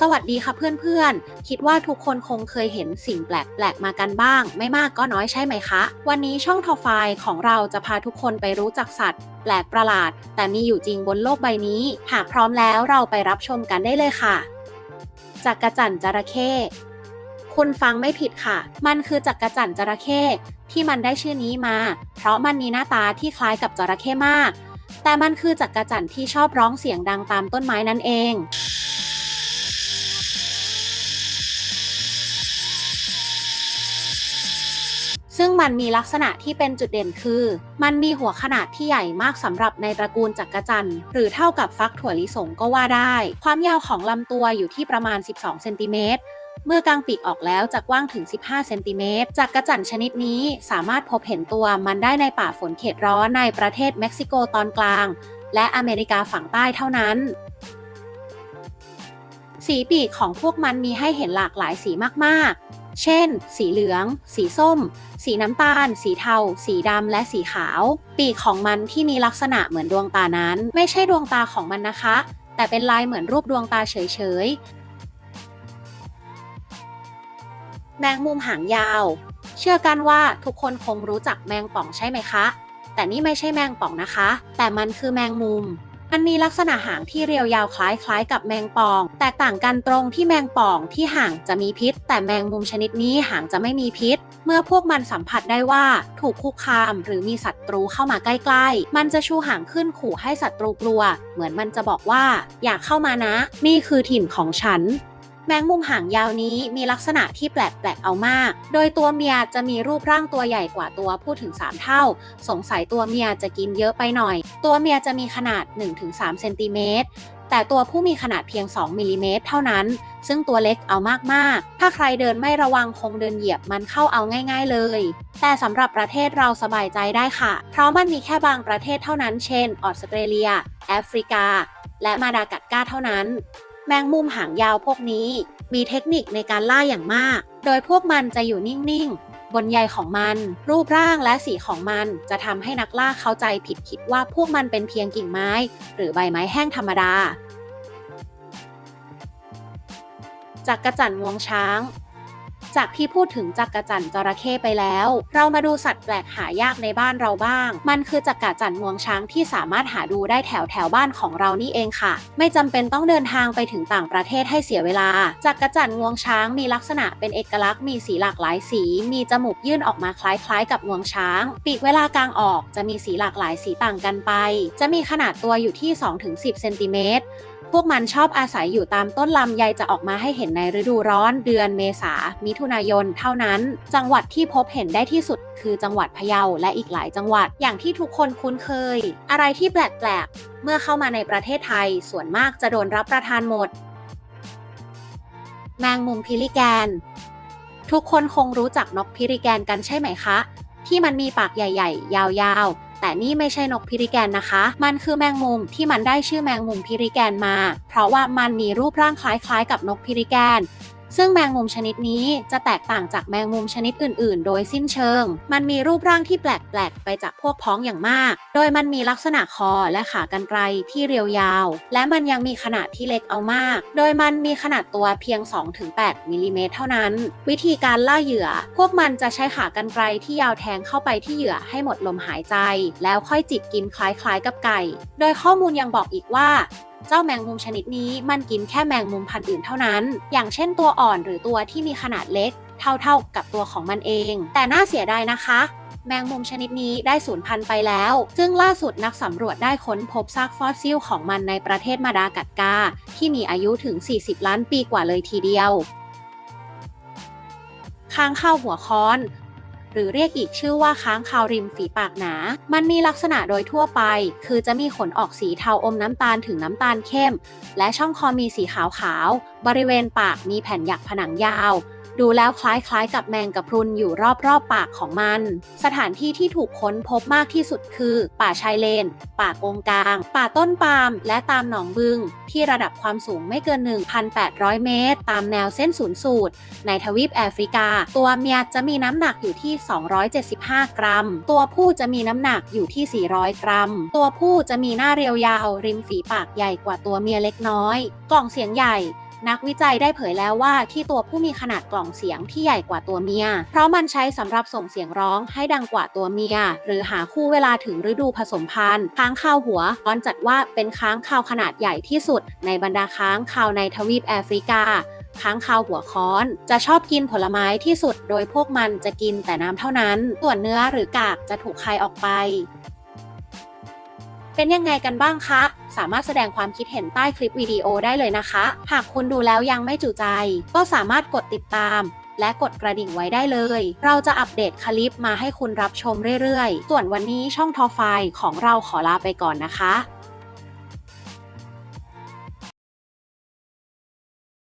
สวัสดีค่ะเพื่อนๆ คิดว่าทุกคนคงเคยเห็นสิ่งแปลกๆ มากันบ้าง ไม่มากก็น้อยใช่ไหมคะ วันนี้ช่องทอไฟของเราจะพาทุกคนไปรู้จักสัตว์ แปลกประหลาด แต่มีอยู่จริงบนโลกใบนี้ หากพร้อมแล้วเราไปรับชมกันได้เลยค่ะ จักรจั่นจระเข้คุณฟังไม่ผิดค่ะ มันคือจักรจั่นจระเข้ที่มันได้ชื่อนี้มา เพราะมันมีหน้าตาที่คล้ายกับจระเข้มาก แต่มันคือจักรจั่นที่ชอบร้องเสียงดังตามต้นไม้นั่นเอง ซึ่งมันมีลักษณะที่เป็นจุดเด่นคือ มันมีหัวขนาดที่ใหญ่มากสำหรับในตระกูลจักรจันทร์หรือเท่ากับฟักถั่วลิสงก็ว่าได้ ความยาวของลำตัวอยู่ที่ประมาณ 12 เซนติเมตรเมื่อกางปีกออกแล้วจะกว้างถึง 15 เซนติเมตรจักระจันชนิดนี้สามารถพบเห็นตัวมันได้ในป่าฝนเขตร้อนในประเทศเม็กซิโกตอนกลาง และอเมริกาฝั่งใต้เท่านั้น สีปีกของพวกมันมีให้เห็นหลากหลายสีมากๆ เช่น สีเหลือง สีส้ม สีน้ำตาล สีเทา สีดำ และสีขาว ปีกของมันที่มีลักษณะเหมือนดวงตานั้น ไม่ใช่ดวงตาของมันนะคะ แต่เป็นลายเหมือนรูปดวงตาเฉยๆ แมงมุมหางยาว เชื่อกันว่าทุกคนคงรู้จักแมงป่องใช่ไหมคะ แต่นี่ไม่ใช่แมงป่องนะคะ แต่มันคือแมงมุม มันมีลักษณะหางที่เรียวยาวคล้ายๆ กับแมงป่อง แตกต่างกันตรงที่แมงป่องที่หางจะมีพิษ แต่แมงมุมชนิดนี้หางจะไม่มีพิษ เมื่อพวกมันสัมผัสได้ว่าถูกคุกคามหรือมีศัตรูเข้ามาใกล้ๆ มันจะชูหางขึ้นขู่ให้ศัตรูกลัว เหมือนมันจะบอกว่า อย่าเข้ามานะ นี่คือถิ่นของฉัน แมงมุมหางยาวนี้มีลักษณะที่แปลกๆเอามาก โดยตัวเมียจะมีรูปร่างตัวใหญ่กว่าตัวผู้ถึง 3 เท่า สงสัยตัวเมียจะกินเยอะไปหน่อย ตัวเมียจะมีขนาด 1-3 เซนติเมตรแต่ตัวผู้มีขนาดเพียง 2 มิลลิเมตรเท่านั้น ซึ่งตัวเล็กเอามาก ๆ ถ้าใครเดินไม่ระวังคงเดินเหยียบมันเข้าเอาง่าย ๆ เลย แต่สำหรับประเทศเราสบายใจได้ค่ะ เพราะมันมีแค่บางประเทศเท่านั้น เช่น ออสเตรเลีย แอฟริกา และมาดากัสการ์เท่านั้น แมงมุมหางยาวพวกนี้ มีเทคนิคในการล่าอย่างมาก โดยพวกมันจะอยู่นิ่ง ๆ บนใยของมัน รูปร่างและสีของมันจะทำให้นักล่าเข้าใจผิดคิดว่าพวกมันเป็นเพียงกิ่งไม้ หรือใบไม้แห้งธรรมดา จากกระจันงวงช้าง จากที่พูดถึงจักรจั่นจระเข้ไปแล้ว เรามาดูสัตว์แปลกหายากในบ้านเราบ้าง มันคือจักรจั่นงวงช้างที่สามารถหาดูได้แถวแถวบ้านของเรานี่เองค่ะ ไม่จำเป็นต้องเดินทางไปถึงต่างประเทศให้เสียเวลา จักรจั่นงวงช้างมีลักษณะเป็นเอกลักษณ์มีสีหลากหลายสี มีจมูกยื่นออกมาคล้ายๆ กับงวงช้าง ปีกเวลากลางออกจะมีสีหลากหลายสีต่างกันไป จะมีขนาดตัวอยู่ที่ 2-10 เซนติเมตร พวกมันชอบอาศัยอยู่ตามต้นลำไยจะออกมาให้เห็นในฤดูร้อนเดือนเมษา มิถุนายนเท่านั้น จังหวัดที่พบเห็นได้ที่สุดคือจังหวัดพะเยาและอีกหลายจังหวัดอย่างที่ทุกคนคุ้นเคย อะไรที่แปลกๆ เมื่อเข้ามาในประเทศไทยส่วนมากจะโดนรับประทานหมด แมงมุมพิลิแกน ทุกคนคงรู้จักนกพิริแกนกันใช่ไหมคะ ที่มันมีปากใหญ่ ๆ ยาวๆ แต่นี่ไม่ใช่นกพิริแกนนะคะ มันคือแมงมุมที่มันได้ชื่อแมงมุมพิริแกนมา เพราะว่ามันมีรูปร่างคล้ายๆ กับนกพิริแกน ซึ่งแมงมุมชนิดนี้จะแตกต่างจากแมงมุมชนิดอื่น ๆ โดยสิ้นเชิง มันมีรูปร่างที่แปลก ๆ ไปจากพวกพ้องอย่างมาก โดยมันมีลักษณะคอและขากรรไกรที่เรียวยาว และมันยังมีขนาดที่เล็กเอามาก โดยมันมีขนาดตัวเพียง 2-8มิลลิเมตรเท่านั้น วิธีการล่าเหยื่อ พวกมันจะใช้ขากรรไกรที่ยาวแทงเข้าไปที่เหยื่อให้หมดลมหายใจ แล้วค่อยจิกกินคล้าย ๆ กับไก่ โดยข้อมูลยังบอกอีกว่า เจ้าแมงมุมชนิดนี้มันกินแค่แมงมุมพันธุ์อื่นเท่านั้น อย่างเช่นตัวอ่อนหรือตัวที่มีขนาดเล็ก เท่าๆกับตัวของมันเอง แต่น่าเสียดายนะคะ แมงมุมชนิดนี้ได้สูญพันธุ์ไปแล้ว ซึ่งล่าสุดนักสำรวจได้ค้นพบซากฟอสซิลของมันในประเทศมาดากัสการ์ที่มีอายุถึง 40 ล้านปีกว่าเลยทีเดียวค้างคาวหัวค้อน หรือเรียกอีกชื่อว่าค้างคาวริมฝีปากหนา มันมีลักษณะโดยทั่วไป คือจะมีขนออกสีเทาอมน้ำตาลถึงน้ำตาลเข้ม และช่องคอมีสีขาวๆบริเวณปากมีแผ่นหยักผนังยาว ดูแล้วคล้ายๆกับแมงกะพรุนอยู่รอบๆปากของมัน สถานที่ที่ถูกค้นพบมากที่สุดคือ ป่าชายเลน ป่ากงกลาง ป่าต้นปาล์มและตามหนองบึง ที่ระดับความสูงไม่เกิน 1,800 เมตร ตามแนวเส้นศูนย์สูตร ในทวีปแอฟริกา ตัวเมียจะมีน้ำหนักอยู่ที่ 275 กรัม ตัวผู้จะมีน้ำหนักอยู่ที่ 400 กรัม ตัวผู้จะมีหน้าเรียวยาว ริมฝีปากใหญ่กว่าตัวเมียเล็กน้อย กล่องเสียงใหญ่ นักวิจัยได้เผยแล้วว่าที่ตัวผู้มีขนาดกล่องเสียงที่ใหญ่กว่าตัวเมีย เพราะมันใช้สำหรับส่งเสียงร้องให้ดังกว่าตัวเมีย หรือหาคู่เวลาถึงฤดูผสมพันธุ์ค้างคาวหัวตอนจัดว่าเป็นค้างคาวขนาดใหญ่ที่สุด ในบรรดาค้างคาวในทวีปแอฟริกาค้างคาวหัวค้อน จะชอบกินผลไม้ที่สุด โดยพวกมันจะกินแต่น้ำเท่านั้น ส่วนเนื้อหรือกากจะถูกคายออกไป เป็นยังไงกันบ้างคะ สามารถแสดงความคิดเห็นใต้คลิปวิดีโอได้เลยนะคะ หากคุณดูแล้วยังไม่จุใจ ก็สามารถกดติดตาม และกดกระดิ่งไว้ได้เลย เราจะอัปเดตคลิปมาให้คุณรับชมเรื่อยๆ ส่วนวันนี้ช่องทอไฟของเราขอลาไปก่อนนะคะ